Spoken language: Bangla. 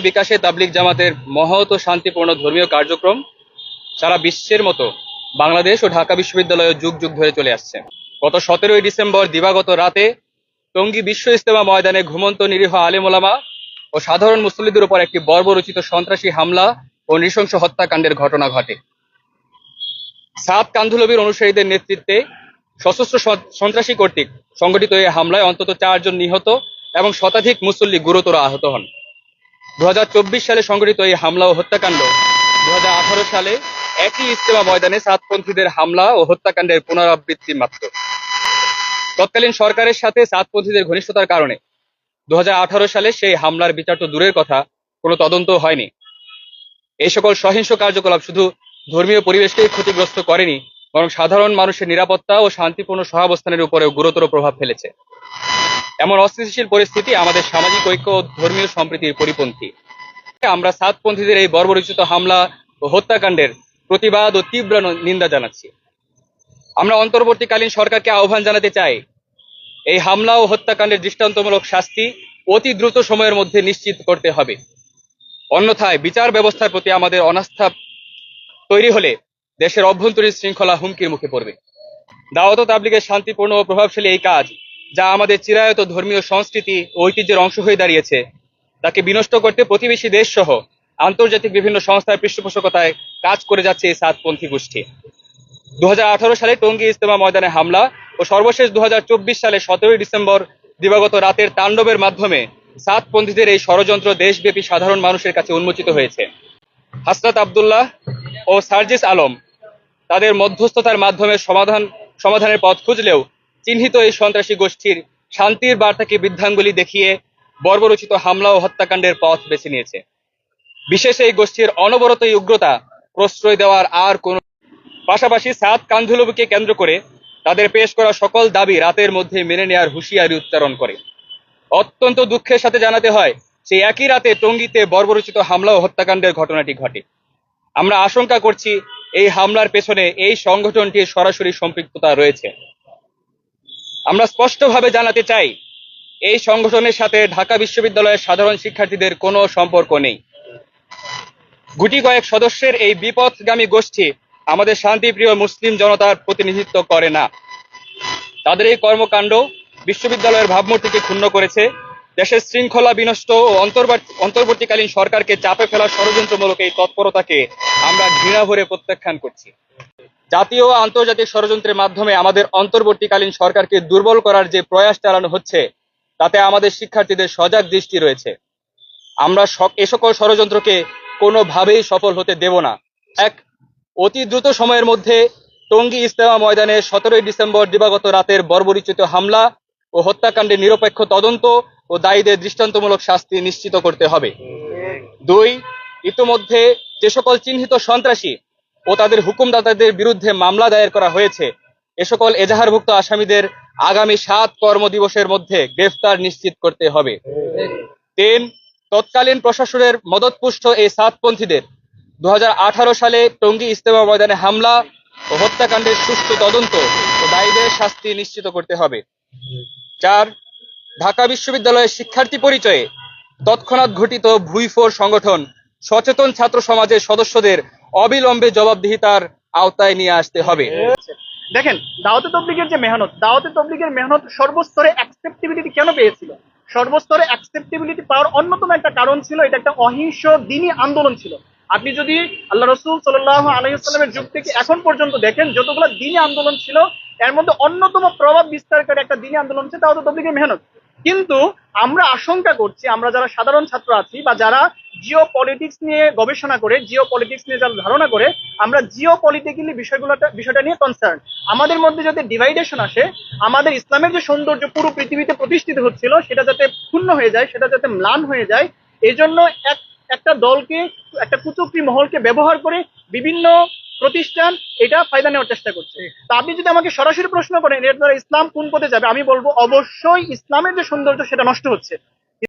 বিকাশে তাবলিগ জামাতের মহৎ ও শান্তিপূর্ণ ধর্মীয় কার্যক্রম সারা বিশ্বের মতো বাংলাদেশ ও ঢাকা বিশ্ববিদ্যালয়ে যুগ যুগ ধরে চলে আসছে। গত সতেরোই ডিসেম্বর দিবাগত রাতে টঙ্গী বিশ্ব ইস্তেমা ময়দানে ঘুমন্ত নিরীহ আলেমোলামা ও সাধারণ মুসল্লিদের উপর একটি বর্বরচিত সন্ত্রাসী হামলা ও নৃশংস হত্যাকাণ্ডের ঘটনা ঘটে। সাত কান্ধুলবির অনুসারীদের নেতৃত্বে সশস্ত্র সন্ত্রাসী কর্তৃক সংগঠিত এই হামলায় অন্তত চারজন নিহত এবং শতাধিক মুসল্লি গুরুতর আহত হন। দু সালে সংগঠিত এই হামলা ও হত্যাকাণ্ড। দু হাজার আঠারো সালে একই ইস্তেমা ময়দানে সাতপন্থীদের হামলা ও হত্যাকাণ্ডের পুনরাবৃত্তি মাত্র। তৎকালীন সরকারের সাথে সাতপন্থীদের ঘনিষ্ঠতার কারণে দু সালে সেই হামলার বিচার তো দূরের কথা, কোনো তদন্ত হয়নি। এই সকল সহিংস কার্যকলাপ শুধু ধর্মীয় পরিবেশকেই ক্ষতিগ্রস্ত করেনি, বরং সাধারণ মানুষের নিরাপত্তা ও শান্তিপূর্ণ সহাবস্থানের উপরেও গুরুতর প্রভাব ফেলেছে। এমন অস্থিতিশীল পরিস্থিতি আমাদের সামাজিক ঐক্য ধর্মীয় সম্প্রীতির পরিপন্থী। আমরা সাতপন্থীদের এই বর্বরচিত হামলা ও হত্যাকাণ্ডের প্রতিবাদ ও তীব্র নিন্দা জানাচ্ছি। আমরা অন্তর্বর্তীকালীন সরকারকে আহ্বান জানাতে চাই, এই হামলা ও হত্যাকাণ্ডের দৃষ্টান্তমূলক শাস্তি অতি দ্রুত সময়ের মধ্যে নিশ্চিত করতে হবে। অন্যথায় বিচার ব্যবস্থার প্রতি আমাদের অনাস্থা তৈরি হলে দেশের অভ্যন্তরীণ শৃঙ্খলা হুমকির মুখে পড়বে। দাওয়াত তাবলিগের শান্তিপূর্ণ ও প্রভাবশালী এই কাজ যা আমাদের চিরায়ত ধর্মীয় সংস্কৃতি ও ঐতিহ্যের অংশ হয়ে দাঁড়িয়েছে তাকে বিনষ্ট করতে প্রতিবেশী দেশ সহ আন্তর্জাতিক বিভিন্ন সংস্থার পৃষ্ঠপোষকতায় কাজ করে যাচ্ছে এই সাতপন্থী গোষ্ঠী। দু হাজার আঠারো সালে টঙ্গী ইজতেমা ময়দানে হামলা ও সর্বশেষ দু হাজার চব্বিশ সালে সতেরোই ডিসেম্বর দিবাগত রাতের তাণ্ডবের মাধ্যমে সাতপন্থীদের এই ষড়যন্ত্র দেশব্যাপী সাধারণ মানুষের কাছে উন্মোচিত হয়েছে। হাসরাত আবদুল্লাহ ও সার্জিস আলম তাদের মধ্যস্থতার মাধ্যমে সমাধান সমাধানের পথ খুঁজলেও চিহ্নিত এই সন্ত্রাসী গোষ্ঠীর শান্তির বার্তাকে বৃদ্ধাঙ্গুলি দেখিয়ে বর্বরচিত হামলা ও হত্যাকাণ্ডের পথ বেছে নিয়েছে। বিশেষ এই গোষ্ঠীর অনবরত উগ্রতা প্রশ্রয় দেওয়ার আর কোন পাশাপাশি সাত কান্ধুলবিকে কেন্দ্র করে তাদের পেশ করা সকল দাবি রাতের মধ্যে মেনে নেওয়ার হুঁশিয়ারি উচ্চারণ করে। অত্যন্ত দুঃখের সাথে জানাতে হয়, সেই একই রাতে টঙ্গীতে বর্বরচিত হামলা ও হত্যাকাণ্ডের ঘটনাটি ঘটে। আমরা আশঙ্কা করছি, এই হামলার পেছনে এই সংগঠনটির সরাসরি সম্পৃক্ততা রয়েছে। আমরা স্পষ্টভাবে জানাতে চাই, এই সংগঠনের সাথে ঢাকা বিশ্ববিদ্যালয়ের সাধারণ শিক্ষার্থীদের কোনো সম্পর্ক নেই। গুটি কয়েক সদস্যের এই বিপথগামী গোষ্ঠী আমাদের শান্তিপ্রিয় মুসলিম জনতার প্রতিনিধিত্ব করে না। তাদের এই কর্মকাণ্ড বিশ্ববিদ্যালয়ের ভাবমূর্তিকে ক্ষুণ্ণ করেছে। দেশের শৃঙ্খলা বিনষ্ট ও অন্তর্বর্তী- অন্তর্বর্তীকালীন সরকারকে চাপে ফেলার ষড়যন্ত্রমূলক এই তৎপরতাকে আমরা ঘৃণা ভরে প্রত্যাখ্যান করছি। জাতীয় আন্তর্জাতিক ষড়যন্ত্রের মাধ্যমে আমাদের অন্তর্বর্তীকালীন সরকারকে দুর্বল করার যে প্রয়াস চালানো হচ্ছে, তাতে আমাদের শিক্ষার্থীদের সজাগ দৃষ্টি রয়েছে। আমরা এ সকল ষড়যন্ত্রকে কোনোভাবেই সফল হতে দেব না। এক, অতি দ্রুত সময়ের মধ্যে টঙ্গী ইস্তেমা ময়দানে সতেরোই ডিসেম্বর দিবাগত রাতের বর্বরিচিত হামলা ও হত্যাকাণ্ডের নিরপেক্ষ তদন্ত ও দায়ীদের দৃষ্টান্তমূলক শাস্তি নিশ্চিত করতে হবে। দুই, ইতোমধ্যে যে সকল চিহ্নিত সন্ত্রাসী ও তাদের হুকুমদাতাদের বিরুদ্ধে মামলা দায়ের করা হয়েছে। এ সকল এজাহারভুক্ত আসামিদের আগামী সাত কর্মদিবসের মধ্যে গ্রেফতার নিশ্চিত করতে হবে। তিন, তৎকালীন প্রশাসনের মদতপুষ্ট এই সাতপন্থীদের দু সালে টঙ্গী ইস্তেমা ময়দানে হামলা ও হত্যাকাণ্ডের সুষ্ঠু তদন্ত ও দায়ীদের শাস্তি নিশ্চিত করতে হবে। চার, ঢাকা বিশ্ববিদ্যালয়ের শিক্ষার্থী পরিচয়ে তৎক্ষণাৎ ঘটিত ভুইফোর সংগঠন সচেতন ছাত্র সমাজের সদস্যদের অবিলম্বে জবাবদিহিতার আওতায় নিয়ে আসতে হবে। দেখেন, দাওয়াতে তবলিগের যে মেহনত, দাওয়াতে তবলিগের মেহনত সর্বস্তরে অ্যাকসেপ্টেবিলিটি কেন পেয়েছিল? সর্বস্তরে অ্যাকসেপ্টেবিলিটি পাওয়ার অন্যতম একটা কারণ ছিল, এটা একটা অহিংস দিনই আন্দোলন ছিল। আপনি যদি আল্লাহ রসুল সাল্লাহ আলাইসাল্লামের যুগ থেকে এখন পর্যন্ত দেখেন, যতগুলো দিনই আন্দোলন ছিল, এর মধ্যে অন্যতম প্রভাব বিস্তারকারী একটা দিনই আন্দোলন ছিল দাওয়াতে তবলিগের মেহনত। কিন্তু আমরা আশঙ্কা করছি, আমরা যারা সাধারণ ছাত্র আছি বা যারা জিও পলিটিক্স নিয়ে গবেষণা করে জিও পলিটিক্স নিয়ে যারা ধারণা করে, আমরা জিও পলিটিক্যালি বিষয়গুলোটা বিষয়টা নিয়ে কনসার্ন আমাদের মধ্যে যাতে ডিভাইডেশন আসে, আমাদের ইসলামের যে সৌন্দর্য পুরো পৃথিবীতে প্রতিষ্ঠিত হচ্ছিল, সেটা যাতে ক্ষুণ্ণ হয়ে যায়, সেটা যাতে ম্লান হয়ে যায় এই জন্য এক, একটা দলকে, একটা কুচক্রি মহলকে ব্যবহার করে বিভিন্ন প্রতিষ্ঠান এটা ফায়দা নেওয়ার চেষ্টা করছে। তা আপনি যদি আমাকে সরাসরি প্রশ্ন করেন, এর দ্বারা ইসলাম কোন পথে যাবে, আমি বলব অবশ্যই ইসলামের যে সৌন্দর্য, সেটা নষ্ট হচ্ছে।